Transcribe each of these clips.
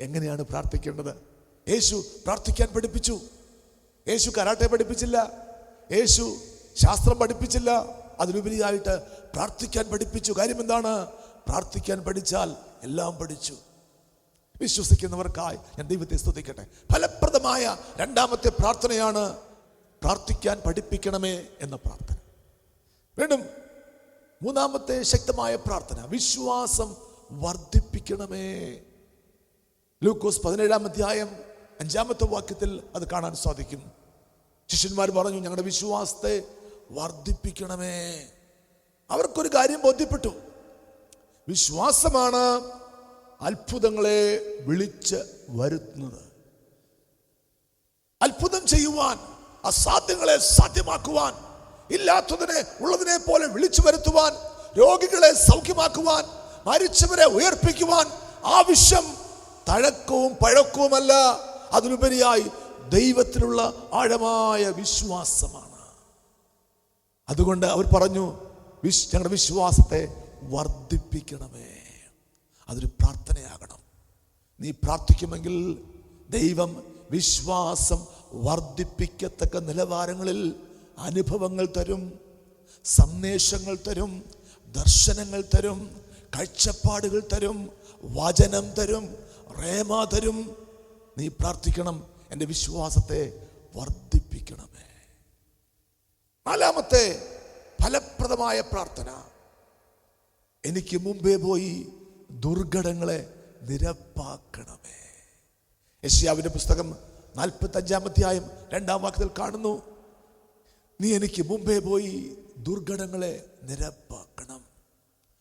എങ്ങനെയാണ് പ്രാർത്ഥിക്കേണ്ടത്? യേശു പ്രാർത്ഥിക്കാൻ പഠിപ്പിച്ചു. യേശു കരാട്ടെ പഠിപ്പിച്ചില്ല. യേശു ശാസ്ത്രം പഠിപ്പിച്ചില്ല. അതിലുപരിയായിട്ട് പ്രാർത്ഥിക്കാൻ പഠിപ്പിച്ചു. കാര്യം എന്താണ്? പ്രാർത്ഥിക്കാൻ പഠിച്ചാൽ എല്ലാം പഠിച്ചു. വിശ്വസിക്കുന്നവർക്കായി ഞാൻ ദൈവത്തെ സ്തുതിക്കട്ടെ. ഫലപ്രദമായ രണ്ടാമത്തെ പ്രാർത്ഥനയാണ് പ്രാർത്ഥിക്കാൻ പഠിപ്പിക്കണമേ എന്ന പ്രാർത്ഥന. വീണ്ടും മൂന്നാമത്തെ ശക്തമായ പ്രാർത്ഥന. വിശ്വാസം വർദ്ധിപ്പിക്കണമേ ലൂക്കോസ് പതിനേഴാം അധ്യായം അഞ്ചാമത്തെ വാക്യത്തിൽ അത് കാണാൻ സാധിക്കും. ശിഷ്യന്മാർ പറഞ്ഞു ഞങ്ങളുടെ വിശ്വാസത്തെ വർദ്ധിപ്പിക്കണമേ. അവർക്കൊരു കാര്യം ബോധ്യപ്പെട്ടു. വിശ്വാസമാണ് അത്ഭുതങ്ങളെ വിളിച്ച് വരുത്തുന്നത്. അത്ഭുതം ചെയ്യുവാൻ അസാധ്യങ്ങളെ സാധ്യമാക്കുവാൻ ഇല്ലാത്തതിനെ ഉള്ളതിനെ പോലെ വിളിച്ചു വരുത്തുവാൻ രോഗികളെ സൗഖ്യമാക്കുവാൻ മരിച്ചവരെ ഉയർപ്പിക്കുവാൻ ആവശ്യം തഴക്കവും പഴക്കവുമല്ല അതിലുപരിയായി ദൈവത്തിലുള്ള ആഴമായ വിശ്വാസമാണ്. അതുകൊണ്ട് അവർ പറഞ്ഞു വിശ് ഞങ്ങളുടെ വിശ്വാസത്തെ വർദ്ധിപ്പിക്കണമേ. അതൊരു പ്രാർത്ഥനയാകണം. നീ പ്രാർത്ഥിക്കുമെങ്കിൽ ദൈവം വിശ്വാസം വർദ്ധിപ്പിക്കത്തക്ക നിലവാരങ്ങളിൽ അനുഭവങ്ങൾ തരും സന്ദേശങ്ങൾ തരും ദർശനങ്ങൾ തരും കാഴ്ചപ്പാടുകൾ തരും വചനം തരും റേമ തരും നീ പ്രാർത്ഥിക്കണം എന്റെ വിശ്വാസത്തെ വർദ്ധിപ്പിക്കണമേ. നാലാമത്തെ ഫലപ്രദമായ പ്രാർത്ഥന. എനിക്ക് മുമ്പേ പോയി ദുർഘടങ്ങളെ നിരപ്പാക്കണമേ. യശ്യാവിന്റെ പുസ്തകം നാൽപ്പത്തി അഞ്ചാമധ്യായം രണ്ടാം വാക്യത്തിൽ കാണുന്നു നീ എനിക്ക് മുമ്പേ പോയി ദുർഘടങ്ങളെ നിരപ്പാക്കണം.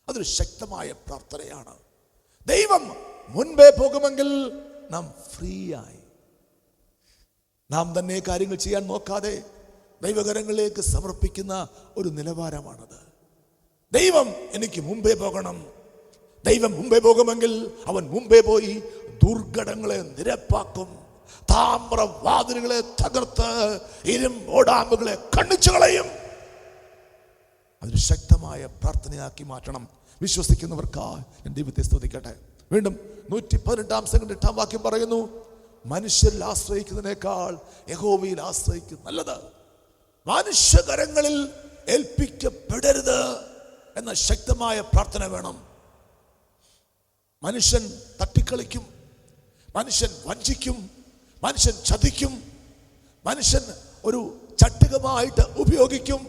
അതൊരു ശക്തമായ പ്രാർത്ഥനയാണ്. ദൈവം മുൻപേ പോകുമെങ്കിൽ നാം ഫ്രീ ആയി നാം തന്നെ കാര്യങ്ങൾ ചെയ്യാൻ നോക്കാതെ ദൈവകരങ്ങളിലേക്ക് സമർപ്പിക്കുന്ന ഒരു നിലവാരമാണത്. ദൈവം എനിക്ക് മുമ്പേ പോകണം. ദൈവം മുമ്പേ പോകുമെങ്കിൽ അവൻ മുമ്പേ പോയി ദുർഘടങ്ങളെ നിരപ്പാക്കും. താമ്രവാതിലുകളെ തകർത്ത് ഇരുമ്പോടാമ്പുകളെ കണ്ണിച്ചു കളയും. അതൊരു ശക്തമായ പ്രാർത്ഥനയാക്കി മാറ്റണം. വിശ്വസിക്കുന്നവർക്കാ ഞാൻ ദൈവത്തെ സ്തുതിക്കട്ടെ. വീണ്ടും നൂറ്റി പതിനെട്ടാം സെക്കൻഡ് എട്ടാം വാക്യം പറയുന്നു മനുഷ്യരിൽ ആശ്രയിക്കുന്നതിനേക്കാൾ യഹോവയിൽ ആശ്രയിക്കും നല്ലത്. മനുഷ്യകരങ്ങളിൽ ഏൽപ്പിക്കപ്പെടരുത് എന്ന ശക്തമായ പ്രാർത്ഥന വേണം. മനുഷ്യൻ തട്ടിക്കളിക്കും മനുഷ്യൻ വഞ്ചിക്കും മനുഷ്യൻ ചതിക്കും മനുഷ്യൻ ഒരു ചട്ടുകമായിട്ട് ഉപയോഗിക്കും.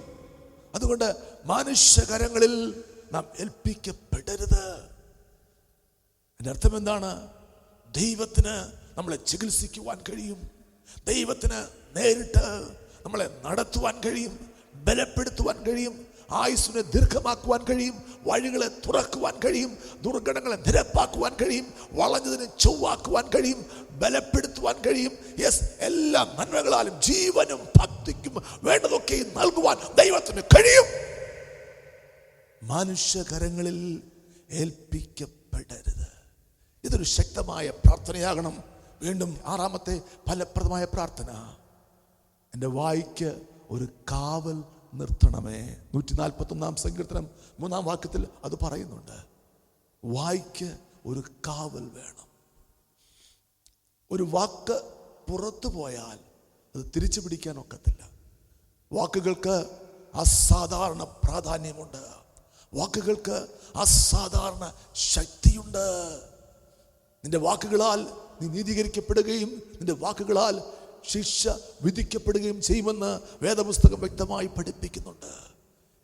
അതുകൊണ്ട് മനുഷ്യകരങ്ങളിൽ നാം ഏൽപ്പിക്കപ്പെടരുത്. അർത്ഥം എന്താണ്? ദൈവത്തിന് നമ്മളെ ചികിത്സിക്കുവാൻ കഴിയും. ദൈവത്തിന് നേരിട്ട് നമ്മളെ നടത്തുവാൻ കഴിയും. ബലപ്പെടുത്തുവാൻ കഴിയും. ആയുസ്സിനെ ദീർഘമാക്കുവാൻ കഴിയും. വഴികളെ തുറക്കുവാൻ കഴിയും. ദുർഘടങ്ങളെ നിരപ്പാക്കുവാൻ കഴിയും. വളഞ്ഞതിനെ ചൊവ്വാക്കുവാൻ കഴിയും. ബലപ്പെടുത്തുവാൻ കഴിയും. യെസ് എല്ലാ നന്മകളാലും ജീവനും ഭക്തിക്കും വേണ്ടതൊക്കെയും നൽകുവാൻ ദൈവത്തിന് കഴിയും. മനുഷ്യകരങ്ങളിൽ ഏൽപ്പിക്കപ്പെടരുത്. ഇതൊരു ശക്തമായ പ്രാർത്ഥനയാകണം. വീണ്ടും ആറാമത്തെ ഫലപ്രദമായ പ്രാർത്ഥന. എന്റെ വായിക്ക് ഒരു കാവൽ നിർത്തണമേ. നൂറ്റി നാൽപ്പത്തി ഒന്നാം സങ്കീർത്തനം മൂന്നാം വാക്യത്തിൽ അത് പറയുന്നുണ്ട്. വായിക്ക് ഒരു കാവൽ വേണം. ഒരു വാക്ക് പുറത്തു പോയാൽ അത് തിരിച്ചു പിടിക്കാൻ ഒക്കത്തില്ല. വാക്കുകൾക്ക് അസാധാരണ പ്രാധാന്യമുണ്ട്. വാക്കുകൾക്ക് അസാധാരണ ശക്തിയുണ്ട്. നിന്റെ വാക്കുകളാൽ നീ നീതീകരിക്കപ്പെടുകയും നിന്റെ വാക്കുകളാൽ ശിക്ഷ വിധിക്കപ്പെടുകയും ചെയ്യുമെന്ന് വേദപുസ്തകം വ്യക്തമായി പഠിപ്പിക്കുന്നുണ്ട്.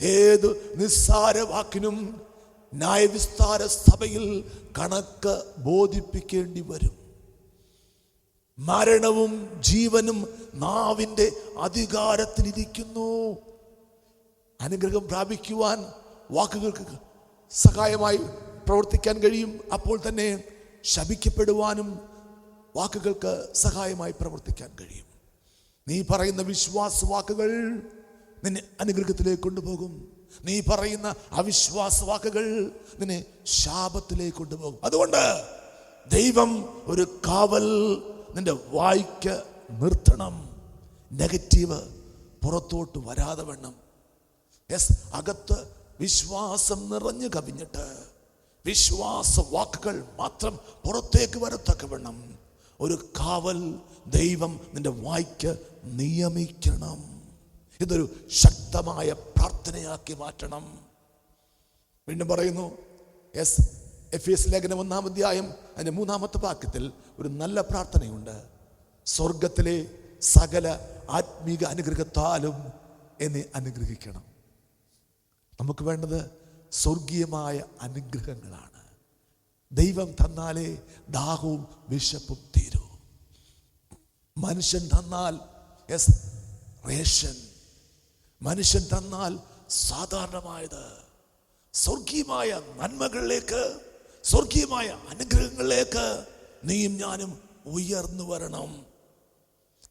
ഏത് നിസ്സാര വാക്കിനും ന്യായവിസ്താര സഭയിൽ കണക്ക് ബോധിപ്പിക്കേണ്ടി വരും. മരണവും ജീവനും നാവിന്റെ അധികാരത്തിലിരിക്കുന്നു. അനുഗ്രഹം പ്രാപിക്കുവാൻ വാക്കുകൾക്ക് സഹായമായി പ്രവർത്തിക്കാൻ കഴിയും. അപ്പോൾ തന്നെ ശപിക്കപ്പെടുവാനും വാക്കുകൾക്ക് സഹായമായി പ്രവർത്തിക്കാൻ കഴിയും. നീ പറയുന്ന വിശ്വാസ വാക്കുകൾ നിന്നെ അനുഗ്രഹത്തിലേക്ക് കൊണ്ടുപോകും. നീ പറയുന്ന അവിശ്വാസ വാക്കുകൾ നിന്നെ ശാപത്തിലേക്ക് കൊണ്ടുപോകും. അതുകൊണ്ട് ദൈവം ഒരു കാവൽ നിന്റെ വായിക്ക് നിർത്തണം. നെഗറ്റീവ് പുറത്തോട്ട് വരാതെ വേണം യെസ് അകത്ത് വിശ്വാസം നിറഞ്ഞു കവിഞ്ഞിട്ട് വിശ്വാസ വാക്കുകൾ മാത്രം പുറത്തേക്ക് വരത്തക്ക വേണം ഒരു കാവൽ ദൈവം നിന്റെ വായിക്ക് നിയമിക്കണം. ഇതൊരു ശക്തമായ പ്രാർത്ഥനയാക്കി മാറ്റണം. വീണ്ടും പറയുന്നു എസ് എഫ് എസ് ലേഖനം ഒന്നാം അധ്യായം അതിന്റെ മൂന്നാമത്തെ വാക്യത്തിൽ ഒരു നല്ല പ്രാർത്ഥനയുണ്ട്. സ്വർഗത്തിലെ സകല ആത്മീക അനുഗ്രഹത്താലും എന്നെ അനുഗ്രഹിക്കണം. നമുക്ക് വേണ്ടത് സ്വർഗീയമായ അനുഗ്രഹങ്ങളാണ്. ദൈവം തന്നാലേ ദാഹവും വിശപ്പും തീരൂ. മനുഷ്യൻ തന്നാൽ യെസ് റേഷൻ. മനുഷ്യൻ തന്നാൽ സാധാരണമായത് സ്വർഗീയമായ നന്മകളിലേക്ക് സ്വർഗീയമായ അനുഗ്രഹങ്ങളിലേക്ക് നീയും ഞാനും ഉയർന്നു വരണം.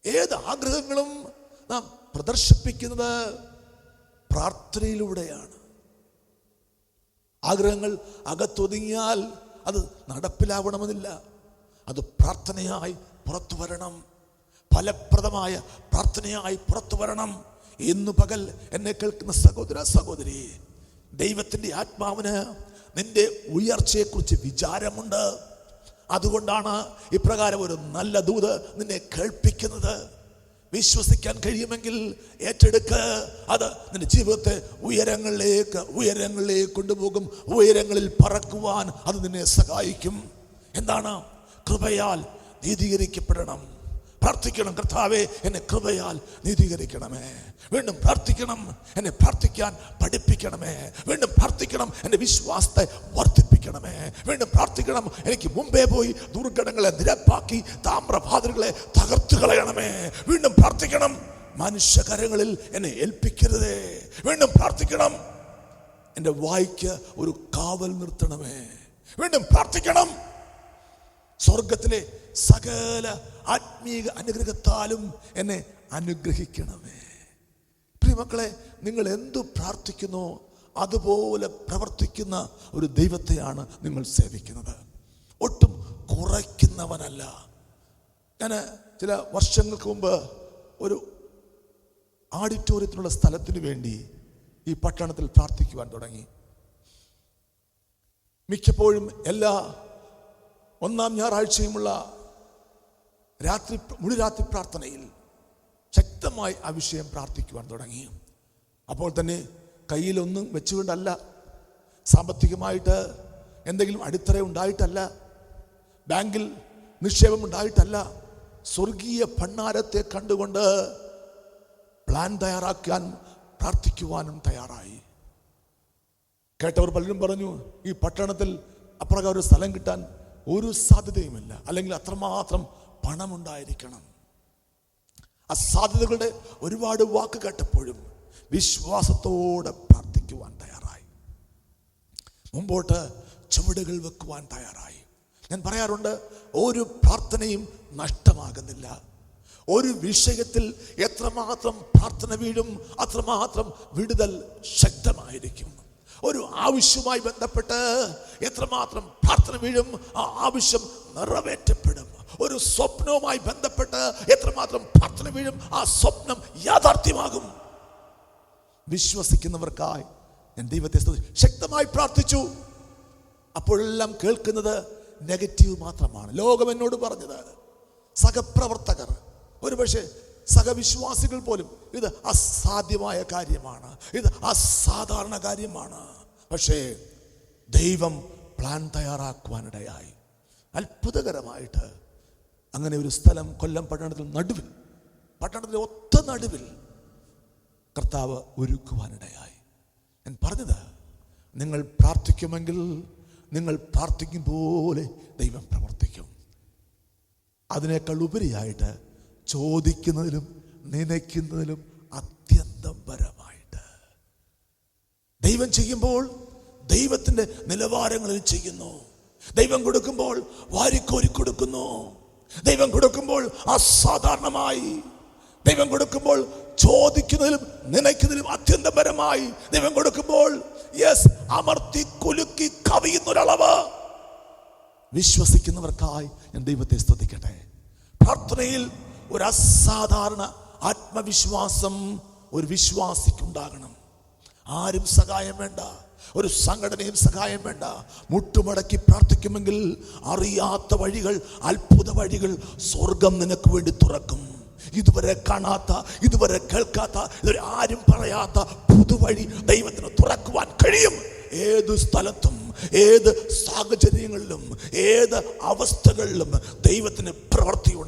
ഏത് ആഗ്രഹങ്ങളും നാം പ്രദർശിപ്പിക്കുന്നത് പ്രാർത്ഥനയിലൂടെയാണ്. ആഗ്രഹങ്ങൾ അകത്തൊതുങ്ങിയാൽ അത് നടപ്പിലാവണമെന്നില്ല. അത് പ്രാർത്ഥനയായി പുറത്തു വരണം. ഫലപ്രദമായ പ്രാർത്ഥനയായി പുറത്തു വരണം ഇന്നു പകൽ എന്നെ കേൾക്കുന്ന സഹോദര സഹോദരി ദൈവത്തിന്റെ ആത്മാവിന് നിന്റെ ഉയർച്ചയെക്കുറിച്ച് വിചാരമുണ്ട്. അതുകൊണ്ടാണ് ഇപ്രകാരം ഒരു നല്ല ദൂത് നിന്നെ കേൾപ്പിക്കുന്നത്. വിശ്വസിക്കാൻ കഴിയുമെങ്കിൽ ഏറ്റെടുക്ക. അത് നിന്റെ ജീവിതത്തെ ഉയരങ്ങളിലേക്ക് ഉയരങ്ങളിലേക്ക് കൊണ്ടുപോകും. ഉയരങ്ങളിൽ പറക്കുവാൻ അത് നിന്നെ സഹായിക്കും. എന്താണ്? കൃപയാൽ നീതീകരിക്കപ്പെടണം. പ്രാർത്ഥിക്കണം കർത്താവെ എന്നെ കൃപയാൽ നീതീകരിക്കണമേ. വീണ്ടും പ്രാർത്ഥിക്കണം എന്നെ പ്രാർത്ഥിക്കാൻ പഠിപ്പിക്കണമേ. വീണ്ടും പ്രാർത്ഥിക്കണം എന്റെ വിശ്വാസത്തെ വർദ്ധിപ്പിക്കണമേ. വീണ്ടും പ്രാർത്ഥിക്കണം എനിക്ക് മുമ്പേ പോയി ദുർഘടങ്ങളെ നിരപ്പാക്കി താമ്രഭാതകളെ തകർത്തു കളയണമേ. വീണ്ടും പ്രാർത്ഥിക്കണം മനുഷ്യകരങ്ങളിൽ എന്നെ ഏൽപ്പിക്കരുതേ. വീണ്ടും പ്രാർത്ഥിക്കണം എന്റെ വായിക്ക് ഒരു കാവൽ നിർത്തണമേ. വീണ്ടും പ്രാർത്ഥിക്കണം സ്വർഗത്തിലെ സകല ആത്മീക അനുഗ്രഹത്താലും എന്നെ അനുഗ്രഹിക്കണമേ. പ്രിയമക്കളെ നിങ്ങൾ എന്തു പ്രാർത്ഥിക്കുന്നോ അതുപോലെ പ്രവർത്തിക്കുന്ന ഒരു ദൈവത്തെയാണ് നിങ്ങൾ സേവിക്കുന്നത്. ഒട്ടും കുറയ്ക്കുന്നവനല്ല. ഞാൻ ചില വർഷങ്ങൾക്ക് മുമ്പ് ഒരു ആഡിറ്റോറിയത്തിനുള്ള സ്ഥലത്തിന് വേണ്ടി ഈ പട്ടണത്തിൽ പ്രാർത്ഥിക്കുവാൻ തുടങ്ങി. മിക്കപ്പോഴും എല്ലാ ഒന്നാം ഞായറാഴ്ചയുമുള്ള രാത്രി മുഴുരാത്രി പ്രാർത്ഥനയിൽ ശക്തമായി ആ വിഷയം പ്രാർത്ഥിക്കുവാൻ തുടങ്ങി. അപ്പോൾ തന്നെ കയ്യിലൊന്നും വെച്ചുകൊണ്ടല്ല സാമ്പത്തികമായിട്ട് എന്തെങ്കിലും അടിത്തറ ഉണ്ടായിട്ടല്ല ബാങ്കിൽ നിക്ഷേപം ഉണ്ടായിട്ടല്ല സ്വർഗീയ ഭണ്ണാരത്തെ കണ്ടുകൊണ്ട് പ്ലാൻ തയ്യാറാക്കാൻ പ്രാർത്ഥിക്കുവാനും തയ്യാറായി. കേട്ടവർ പലരും പറഞ്ഞു ഈ പട്ടണത്തിൽ അപ്രകാരം ഒരു സ്ഥലം കിട്ടാൻ ഒരു സാധ്യതയുമില്ല. അല്ലെങ്കിൽ അത്രമാത്രം പണമുണ്ടായിരിക്കണം. ആ സാധ്യതകളുടെ ഒരുപാട് വാക്ക് കേട്ടപ്പോഴും വിശ്വാസത്തോടെ പ്രാർത്ഥിക്കുവാൻ തയ്യാറായി. മുമ്പോട്ട് ചുവടുകൾ വെക്കുവാൻ തയ്യാറായി. ഞാൻ പറയാറുണ്ട് ഒരു പ്രാർത്ഥനയും നഷ്ടമാകുന്നില്ല. ഒരു വിഷയത്തിൽ എത്രമാത്രം പ്രാർത്ഥന വീഴും അത്രമാത്രം വിടുതൽ ശക്തമായിരിക്കും. ഒരു ആവശ്യവുമായി ബന്ധപ്പെട്ട് എത്രമാത്രം പ്രാർത്ഥന വീഴും ആ ആവശ്യം നിറവേറ്റപ്പെടും. ഒരു സ്വപ്നവുമായി ബന്ധപ്പെട്ട് എത്രമാത്രം പ്രാർത്ഥന വീഴും ആ സ്വപ്നം യാഥാർത്ഥ്യമാകും. വിശ്വസിക്കുന്നവർക്കായി ഞാൻ ദൈവത്തെ ശക്തമായി പ്രാർത്ഥിച്ചു. അപ്പോഴെല്ലാം കേൾക്കുന്നത് നെഗറ്റീവ് മാത്രമാണ്. ലോകം എന്നോട് പറഞ്ഞത് സഹപ്രവർത്തകർ ഒരുപക്ഷെ സഹവിശ്വാസികൾ പോലും ഇത് അസാധ്യമായ കാര്യമാണ്. ഇത് അസാധാരണ കാര്യമാണ്. പക്ഷേ ദൈവം പ്ലാൻ തയ്യാറാക്കുവാനിടയായി. അത്ഭുതകരമായിട്ട് അങ്ങനെ ഒരു സ്ഥലം കൊല്ലം പട്ടണത്തിൽ നടുവിൽ പട്ടണത്തിലെ ഒത്ത നടുവിൽ കർത്താവ് ഒരുക്കുവാനിടയായി. ഞാൻ പറഞ്ഞത് നിങ്ങൾ പ്രാർത്ഥിക്കുമെങ്കിൽ നിങ്ങൾ പ്രാർത്ഥിക്കും പോലെ ദൈവം പ്രവർത്തിക്കും. അതിനേക്കാൾ ഉപരിയായിട്ട് ചോദിക്കുന്നതിലും നനയ്ക്കുന്നതിലും അത്യന്തം പരമായിട്ട്. ദൈവം ചെയ്യുമ്പോൾ ദൈവത്തിന്റെ നിലവാരങ്ങളിൽ ചെയ്യുന്നു. ദൈവം കൊടുക്കുമ്പോൾ വാരിക്കോരി കൊടുക്കുന്നു. ദൈവം കൊടുക്കുമ്പോൾ അസാധാരണമായി. ദൈവം കൊടുക്കുമ്പോൾ ചോദിക്കുന്നതിലും നനയ്ക്കുന്നതിലും അത്യന്തപരമായി ദൈവം കൊടുക്കുമ്പോൾ യെസ് അമർത്തി കുലുക്കി കവിയുന്ന ഒരളവ് വിശ്വസിക്കുന്നവർക്കായി ഞാൻ ദൈവത്തെ സ്തുതിക്കട്ടെ. പ്രാർത്ഥനയിൽ ഒരു അസാധാരണ ആത്മവിശ്വാസം ഒരു വിശ്വാസിക്കുണ്ടാകണം. ആരും സഹായം വേണ്ട ഒരു സംഘടനയും സഹായം വേണ്ട. മുട്ടുമടക്കി പ്രാർത്ഥിക്കുമെങ്കിൽ അറിയാത്ത വഴികൾ അത്ഭുത വഴികൾ സ്വർഗം നിനക്ക് വേണ്ടി തുറക്കും. ഇതുവരെ കാണാത്ത ഇതുവരെ കേൾക്കാത്ത ഇതുവരെ ആരും പറയാത്ത പുതുവഴി ദൈവത്തിന് തുറക്കുവാൻ കഴിയും. ഏതു സ്ഥലത്തും ഏത് സാഹചര്യങ്ങളിലും ഏത് അവസ്ഥകളിലും ദൈവത്തിന് പ്രവൃത്തിയുണ്ട്.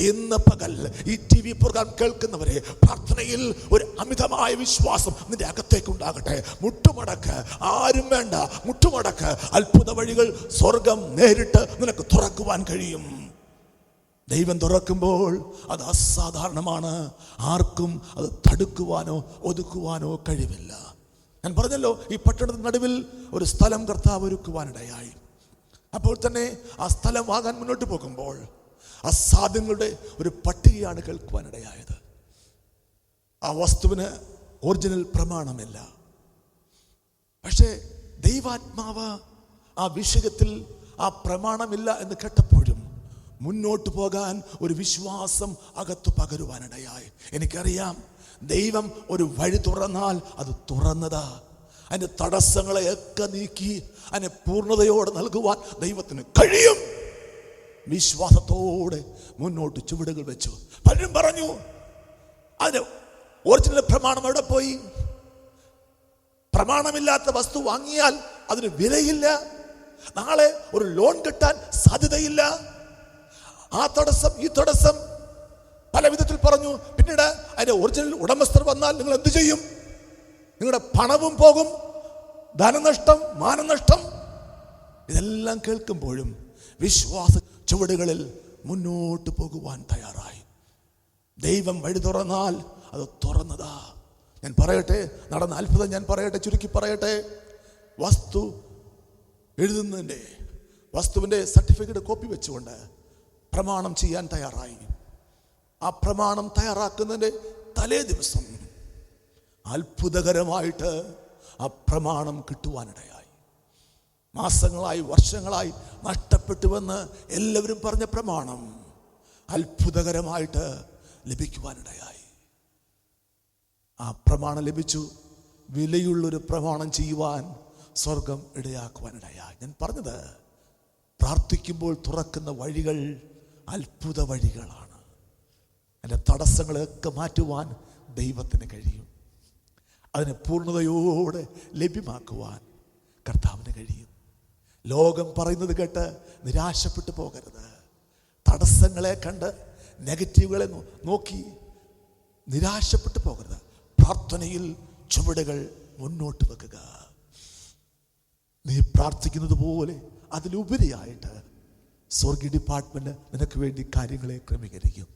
ഇന്ന് പകൽ ഈ ടി വി പ്രോഗ്രാം കേൾക്കുന്നവരെ പ്രാർത്ഥനയിൽ ഒരു അമിതമായ വിശ്വാസം നിന്റെ അകത്തേക്ക് ഉണ്ടാകട്ടെ. മുട്ടുമടക്ക് ആരും വേണ്ട മുട്ടുമടക്ക്. അത്ഭുത വഴികൾ സ്വർഗം നേരിട്ട് നിനക്ക് തുറക്കുവാൻ കഴിയും. ദൈവം തുറക്കുമ്പോൾ അത് അസാധാരണമാണ്. ആർക്കും അത് തടുക്കുവാനോ ഒതുക്കുവാനോ കഴിവില്ല. ഞാൻ പറഞ്ഞല്ലോ ഈ പട്ടണത്തിന് നടുവിൽ ഒരു സ്ഥലം കർത്താവ് ഒരുക്കുവാനിടയായി. അപ്പോൾ തന്നെ ആ സ്ഥലം വാങ്ങാൻ മുന്നോട്ട് പോകുമ്പോൾ അസാധ്യങ്ങളുടെ ഒരു പട്ടികയാണ് കേൾക്കുവാനിടയായത്. ആ വസ്തുവിന് ഒറിജിനൽ പ്രമാണമില്ല. പക്ഷേ ദൈവാത്മാവ് ആ വിഷയത്തിൽ ആ പ്രമാണമില്ല എന്ന് കേട്ടപ്പോഴും മുന്നോട്ട് പോകാൻ ഒരു വിശ്വാസം അകത്തു പകരുവാനിടയായി. എനിക്കറിയാം ദൈവം ഒരു വഴി തുറന്നാൽ അത് തുറന്നതാ. അതിന്റെ തടസ്സങ്ങളെയൊക്കെ നീക്കി അതിനെ പൂർണതയോടെ നൽകുവാൻ ദൈവത്തിന് കഴിയും. വിശ്വാസത്തോടെ മുന്നോട്ട് ചുവടുകൾ വെച്ചു. പലരും പറഞ്ഞു അതിന് ഒറിജിനൽ പ്രമാണം എവിടെ പോയി? പ്രമാണമില്ലാത്ത വസ്തു വാങ്ങിയാൽ അതിന് വിലയില്ല. നാളെ ഒരു ലോൺ കിട്ടാൻ സാധ്യതയില്ല. ആ തടസ്സം ഈ തടസ്സം. പല വിധത്തിൽ പറഞ്ഞു. പിന്നീട് അതിന്റെ ഒറിജിനൽ ഉടമസ്ഥർ വന്നാൽ നിങ്ങൾ എന്ത് ചെയ്യും? നിങ്ങളുടെ പണവും പോകും. ധനനഷ്ടം മാനനഷ്ടം. ഇതെല്ലാം കേൾക്കുമ്പോഴും വിശ്വാസ ചുവടുകളിൽ മുന്നോട്ട് പോകുവാൻ തയ്യാറായി. ദൈവം വഴി തുറന്നാൽ അത് തുറന്നതാ. ഞാൻ പറയട്ടെ? നടന്ന അത്ഭുതം ഞാൻ പറയട്ടെ? ചുരുക്കി പറയട്ടെ? വസ്തു എഴുതുന്നതിന്റെ വസ്തുവിന്റെ സർട്ടിഫിക്കറ്റ് കോപ്പി വെച്ചുകൊണ്ട് പ്രമാണം ചെയ്യാൻ തയ്യാറായി. ആ പ്രമാണം തയ്യാറാക്കുന്നതിന്റെ തലേ ദിവസം അത്ഭുതകരമായിട്ട് ആ പ്രമാണം കിട്ടുവാനിടയായി. മാസങ്ങളായി വർഷങ്ങളായി നഷ്ടപ്പെട്ടുവെന്ന് എല്ലാവരും പറഞ്ഞ പ്രമാണം അത്ഭുതകരമായിട്ട് ലഭിക്കുവാനിടയായി. ആ പ്രമാണം ലഭിച്ചു. വിലയുള്ളൊരു പ്രമാണം ചെയ്യുവാൻ സ്വർഗം ഇടയാക്കുവാനിടയായി. ഞാൻ പറഞ്ഞത് പ്രാർത്ഥിക്കുമ്പോൾ തുറക്കുന്ന വഴികൾ അത്ഭുത വഴികളാണ്. അതിന്റെ തടസ്സങ്ങളെയൊക്കെ മാറ്റുവാൻ ദൈവത്തിന് കഴിയും. അതിനെ പൂർണതയോടെ ലഭ്യമാക്കുവാൻ കർത്താവിന് കഴിയും. ലോകം പറയുന്നത് കേട്ട് നിരാശപ്പെട്ടു പോകരുത്. തടസ്സങ്ങളെ കണ്ട് നെഗറ്റീവുകളെ നോക്കി നിരാശപ്പെട്ടു പോകരുത്. പ്രാർത്ഥനയിൽ ചുവടുകൾ മുന്നോട്ട് വെക്കുക. നീ പ്രാർത്ഥിക്കുന്നത് പോലെ അതിലുപരിയായിട്ട് സ്വർഗീയ ഡിപ്പാർട്ട്മെന്റ് നിനക്ക് വേണ്ടി കാര്യങ്ങളെ ക്രമീകരിക്കും.